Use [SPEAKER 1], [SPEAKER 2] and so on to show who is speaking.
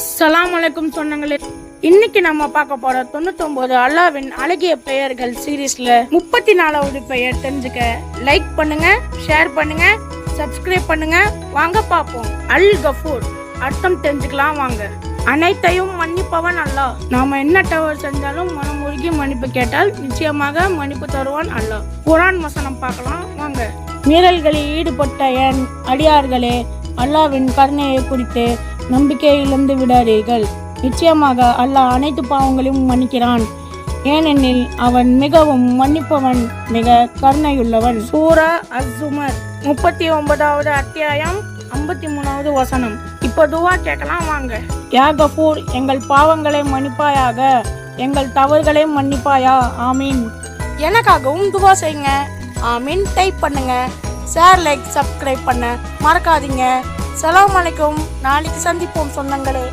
[SPEAKER 1] சலாம் அலைக்கும் சொன்னங்களே. இன்னைக்கு நம்ம பார்க்க போற தொண்ணூத்தொன்பது அல்லாவின் அழகிய பெயர்கள் சீரீஸ்ல முப்பத்தி நாலாவது பெயர் தெரிஞ்சுக்க லைக் பண்ணுங்க ஷேர் பண்ணுங்க சப்ஸ்கிரைப் பண்ணுங்க. வாங்க பார்ப்போம். அல் கஃபூர். அர்த்தம் தெரிஞ்சுக்கலாம் வாங்க. அனைத்தையும் மன்னிப்பவன் அல்லாஹ். நாம என்ன தவறு செஞ்சாலும் மனம் உருகி மன்னிப்பு கேட்டால் நிச்சயமாக மன்னிப்பு தருவான் அல்லாஹ். குரான் வசனம் பார்க்கலாம். வாங்க. மீறல்களில் ஈடுபட்ட என் அடியார்களே அல்லாவின் கருணையை குறித்து நம்பிக்கை இழந்து விடாதீர்கள். நிச்சயமாக அல்லாஹ் அனைத்து பாவங்களையும் மன்னிக்கிறான். ஏனெனில் அவன் மிகவும் மன்னிப்பவன் மிக கருணையுள்ளவன். சூரா அஸ்ஸுமர் முப்பத்தி ஒன்பதாவது அத்தியாயம் ஐம்பத்தி மூணாவது வசனம். இப்போ துவா கேட்கலாம் வாங்க. யா கஃபூர் எங்கள் பாவங்களை மன்னிப்பாயாக எங்கள் தவறுகளை மன்னிப்பாயா? ஆமீன். எனக்காகவும் துவா செய்யுங்க. ஆமீன். டைப் பண்ணுங்க. ஷேர் லைக் சப்ஸ்கிரைப் பண்ண மறக்காதீங்க. சலாம் அலைக்கும் நாளைக்கு சந்திப்போம் சொந்தங்களே.